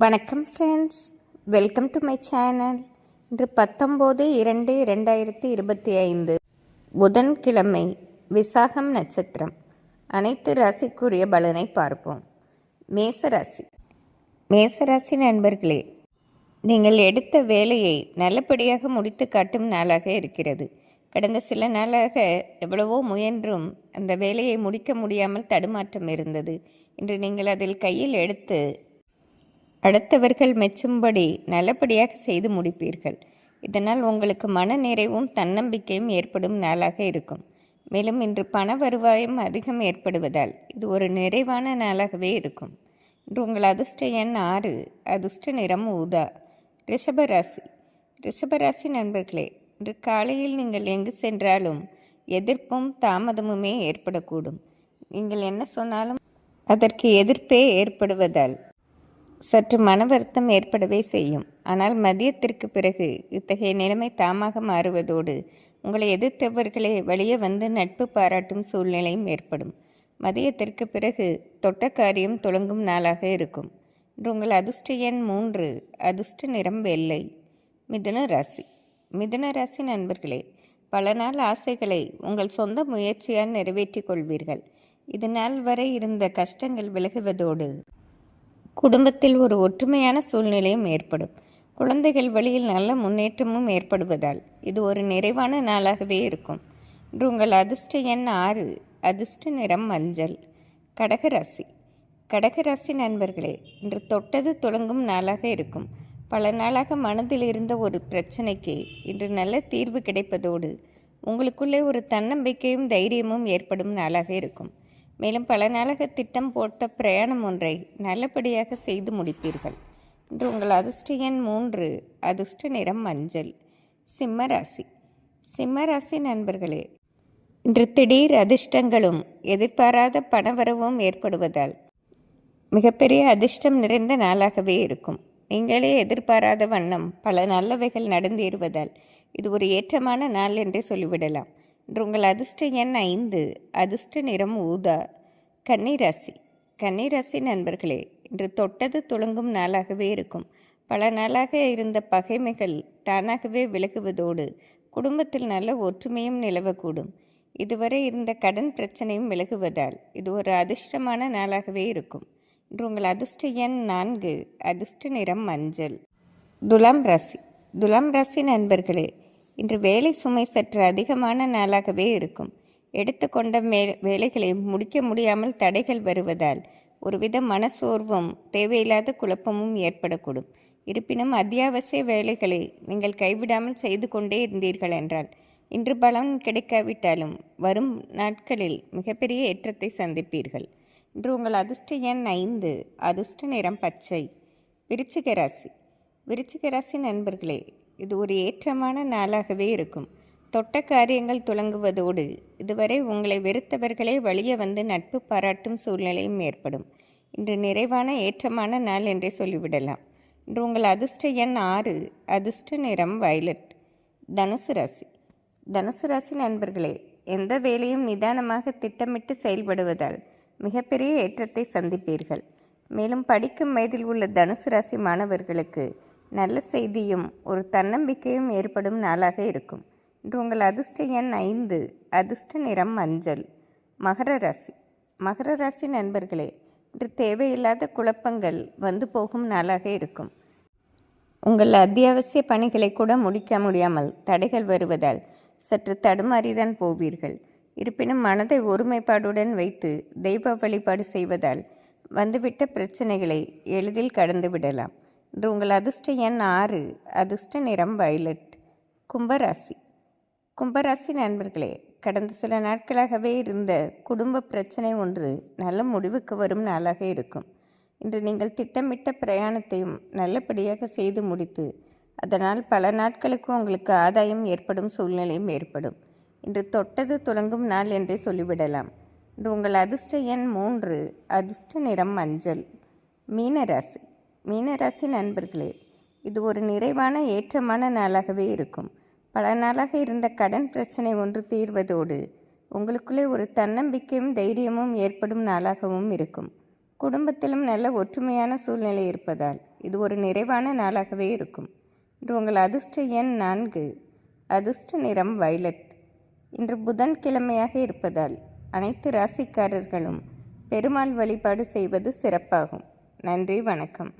வணக்கம் friends welcome to my channel இன்று பத்தொம்போது இரண்டு இரண்டாயிரத்தி இருபத்தி ஐந்து. புதன்கிழமை விசாகம் நட்சத்திரம். அனைத்து ராசிக்குரிய பலனை பார்ப்போம். மேசராசி மேசராசி நண்பர்களே நீங்கள் எடுத்த வேலையை நல்லபடியாக முடித்து காட்டும் நாளாக இருக்கிறது. கடந்த சில நாளாக எவ்வளவோ முயன்றும் அந்த வேலையை முடிக்க முடியாமல் தடுமாற்றம் இருந்தது. இன்று நீங்கள் அதில் கையில் எடுத்து அடுத்தவர்கள் மெச்சும்படி நல்லபடியாக செய்து முடிப்பீர்கள். இதனால் உங்களுக்கு மன நிறைவும் தன்னம்பிக்கையும் ஏற்படும் நாளாக இருக்கும். மேலும் இன்று பண வருவாயும் அதிகம் ஏற்படுவதால் இது ஒரு நிறைவான நாளாகவே இருக்கும். இன்று உங்கள் அதிர்ஷ்ட எண் ஆறு அதிர்ஷ்ட நிறம் ஊதா ரிஷபராசி ரிஷபராசி நண்பர்களே இன்று காலையில் நீங்கள் எங்கு சென்றாலும் எதிர்ப்பும் தாமதமுமே ஏற்படக்கூடும். நீங்கள் என்ன சொன்னாலும் அதற்கு எதிர்ப்பே ஏற்படுவதால் சற்று மன வருத்தம் ஏற்படவே செய்யும். ஆனால் மதியத்திற்கு பிறகு இத்தகைய நிலைமை தாமாக மாறுவதோடு உங்களை எதிர்த்தவர்களே வெளியே வந்து நட்பு பாராட்டும் சூழ்நிலையும் ஏற்படும். மதியத்திற்கு பிறகு தொட்ட காரியம் தொடங்கும் நாளாக இருக்கும். இன்று உங்கள் அதிர்ஷ்ட எண் மூன்று அதிர்ஷ்ட நிறம் வெள்ளை. மிதுன ராசி. மிதுன ராசி நண்பர்களே பல நாள் ஆசைகளை உங்கள் சொந்த முயற்சியால் நிறைவேற்றிக் கொள்வீர்கள். இது நாள் வரை இருந்த கஷ்டங்கள் விலகுவதோடு குடும்பத்தில் ஒரு ஒற்றுமையான சூழ்நிலையும் ஏற்படும். குழந்தைகள் வழியில் நல்ல முன்னேற்றமும் ஏற்படுவதால் இது ஒரு நிறைவான நாளாகவே இருக்கும். இன்று உங்கள் அதிர்ஷ்ட எண் ஆறு அதிர்ஷ்ட நிறம் மஞ்சள். கடகராசி கடகராசி நண்பர்களே இன்று தொட்டது தொடங்கும் நாளாக இருக்கும். பல நாளாக மனதில் இருந்த ஒரு பிரச்சனைக்கு இன்று நல்ல தீர்வு கிடைப்பதோடு உங்களுக்குள்ளே ஒரு தன்னம்பிக்கையும் தைரியமும் ஏற்படும் நாளாக இருக்கும். மேலும் பல நாளாக திட்டம் போட்ட பிரயாணம் ஒன்றை நல்லபடியாக செய்து முடிப்பீர்கள். இன்று உங்கள் அதிர்ஷ்ட எண் மூன்று அதிர்ஷ்ட நிறம் மஞ்சள் சிம்மராசி சிம்மராசி நண்பர்களே இன்று திடீர் அதிர்ஷ்டங்களும் எதிர்பாராத பணவரவும் ஏற்படுவதால் மிகப்பெரிய அதிர்ஷ்டம் நிறைந்த நாளாகவே இருக்கும். நீங்களே எதிர்பாராத வண்ணம் பல நல்லவைகள் நடந்தேறுவதால் இது ஒரு ஏற்றமான நாள் என்றே சொல்லிவிடலாம். இன்று உங்கள் அதிர்ஷ்ட எண் ஐந்து அதிர்ஷ்ட நிறம் ஊதா கன்னிராசி கன்னிராசி நண்பர்களே இன்று தொட்டது துளங்கும் நாளாகவே இருக்கும். பல நாளாக இருந்த பகைமைகள் தானாகவே விலகுவதோடு குடும்பத்தில் நல்ல ஒற்றுமையும் நிலவக்கூடும். இதுவரை இருந்த கடன் பிரச்சனையும் விலகுவதால் இது ஒரு அதிர்ஷ்டமான நாளாகவே இருக்கும். இன்று உங்கள் அதிர்ஷ்ட எண் நான்கு அதிர்ஷ்ட நிறம் மஞ்சள். துலாம் ராசி. துலாம் ராசி நண்பர்களே இன்று வேலை சுமை சற்று அதிகமான நாளாகவே இருக்கும். எடுத்துக்கொண்ட மே வேலைகளை முடிக்க முடியாமல் தடைகள் வருவதால் ஒருவித மனசோர்வும் தேவையில்லாத குழப்பமும் ஏற்படக்கூடும். இருப்பினும் அத்தியாவசிய வேலைகளை நீங்கள் கைவிடாமல் செய்து கொண்டே இருந்தீர்கள் என்றால் இன்று பலன் கிடைக்காவிட்டாலும் வரும் நாட்களில் மிகப்பெரிய ஏற்றத்தை சந்திப்பீர்கள். இன்று உங்கள் அதிர்ஷ்ட எண் ஐந்து அதிர்ஷ்ட நிறம் பச்சை. விருச்சிக ராசி. விருச்சிக ராசி நண்பர்களே இது ஒரு ஏற்றமான நாளாகவே இருக்கும். தொட்ட காரியங்கள் துலங்குவதோடு இதுவரை உங்களை வெறுத்தவர்களே வழிய வந்து நட்பு பாராட்டும் சூழ்நிலையும் ஏற்படும். இன்று நிறைவான ஏற்றமான நாள் என்றே சொல்லிவிடலாம். இன்று உங்கள் அதிர்ஷ்ட எண் ஆறு அதிர்ஷ்ட நிறம் வயலட். தனுசு ராசி. தனுசு ராசி நண்பர்களே எந்த வேலையும் நிதானமாக திட்டமிட்டு செயல்படுவதால் மிகப்பெரிய ஏற்றத்தை சந்திப்பீர்கள். மேலும் படிக்கும் வயதில் உள்ள தனுசு ராசி மாணவர்களுக்கு நல்ல செய்தியும் ஒரு தன்னம்பிக்கையும் ஏற்படும் நாளாக இருக்கும். இன்று உங்கள் அதிர்ஷ்ட எண் ஐந்து அதிர்ஷ்ட நிறம் மஞ்சள் மகர ராசி. மகர ராசி நண்பர்களே இன்று தேவையில்லாத குழப்பங்கள் வந்து போகும் நாளாக இருக்கும். உங்கள் அத்தியாவசிய பணிகளை கூட முடிக்க முடியாமல் தடைகள் வருவதால் சற்று தடுமாறிதான் போவீர்கள். இருப்பினும் மனதை ஒருமைப்பாடுடன் வைத்து தெய்வ வழிபாடு செய்வதால் வந்துவிட்ட பிரச்சனைகளை எளிதில் கடந்து விடலாம். இன்று உங்கள் அதிர்ஷ்ட எண் ஆறு அதிர்ஷ்ட நிறம் வயலட் கும்பராசி. கும்பராசி நண்பர்களே கடந்த சில நாட்களாகவே இருந்த குடும்ப பிரச்சனை ஒன்று நல்ல முடிவுக்கு வரும் நாளாக இருக்கும். இன்று நீங்கள் திட்டமிட்ட பிரயாணத்தையும் நல்லபடியாக செய்து முடித்து அதனால் பல நாட்களுக்கு உங்களுக்கு ஆதாயம் ஏற்படும் சூழ்நிலையும் ஏற்படும். இன்று தொட்டது தொடங்கும் நாள் என்றே சொல்லிவிடலாம். இன்று உங்கள் அதிர்ஷ்ட எண் மூன்று அதிர்ஷ்ட நிறம் மஞ்சள் மீனராசி. மீனராசி நண்பர்களே இது ஒரு நிறைவான ஏற்றமான நாளாகவே இருக்கும். பல நாளாக இருந்த கடன் பிரச்சனை ஒன்று தீர்வதோடு உங்களுக்குள்ளே ஒரு தன்னம்பிக்கையும் தைரியமும் ஏற்படும் நாளாகவும் இருக்கும். குடும்பத்திலும் நல்ல ஒற்றுமையான சூழ்நிலை இருப்பதால் இது ஒரு நிறைவான நாளாகவே இருக்கும். இன்று உங்கள் அதிர்ஷ்ட எண் நான்கு அதிர்ஷ்ட நிறம் வைலட் இன்று புதன்கிழமையாக இருப்பதால் அனைத்து ராசிக்காரர்களும் பெருமாள் வழிபாடு செய்வது சிறப்பாகும். நன்றி வணக்கம்.